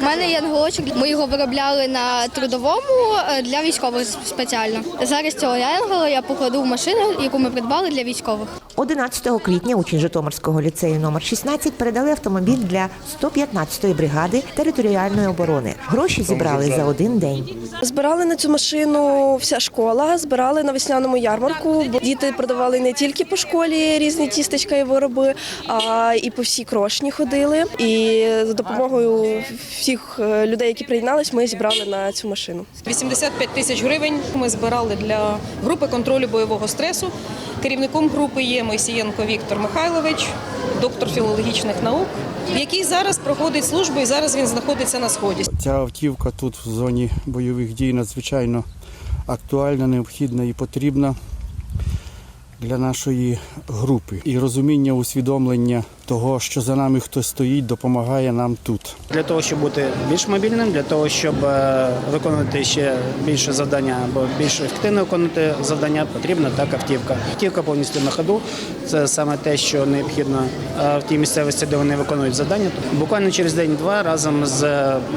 У мене є ангелочок. Ми його виробляли на трудовому е, для військових спеціально. Зараз цього янгела я покладу в машину, яку ми придбали для військових. 11 квітня учні Житомирського ліцею номер 16 передали автомобіль для 115-ї бригади територіальної оборони. Гроші зібрали за один день. Збирали на цю машину вся школа, збирали на весняному ярмарку. Діти продавали не тільки по школі різні тістечка і вироби, а і по всій крошні ходили. І за допомогою всіх е, людей, які приєднались, ми зібрали на цю машину. 85 тисяч гривень ми збирали для групи контролю бойового стресу. Керівником групи є Мойсієнко Віктор Михайлович, доктор філологічних наук, який зараз проходить службу і зараз він знаходиться на сході. Ця автівка тут в зоні бойових дій надзвичайно актуальна, необхідна і потрібна для нашої групи. І розуміння, усвідомлення того, що за нами хтось стоїть, допомагає нам тут. Для того, щоб бути більш мобільним, для того, щоб е, виконувати ще більше завдання або більш ефективно виконувати завдання, потрібна так автівка. Автівка повністю на ходу. Це саме те, що необхідно е, в тій місцевості, де вони виконують завдання. Буквально через день-два разом з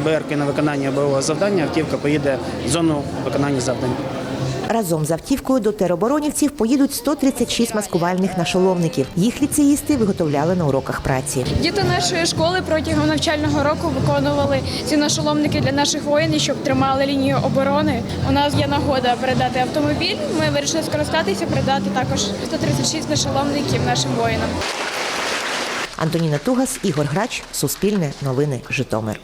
БРК на виконання бойового завдання автівка поїде в зону виконання завдань. Разом з автівкою до тероборонівців поїдуть 136 маскувальних нашоломників. Їх ліцеїсти виготовляли на уроках праці. Діти нашої школи протягом навчального року виконували ці нашоломники для наших воїнів, щоб тримали лінію оборони. У нас є нагода передати автомобіль. Ми вирішили скористатися, передати також 136 нашоломників нашим воїнам. Антоніна Тугас, Ігор Грач, Суспільне, Новини, Житомир.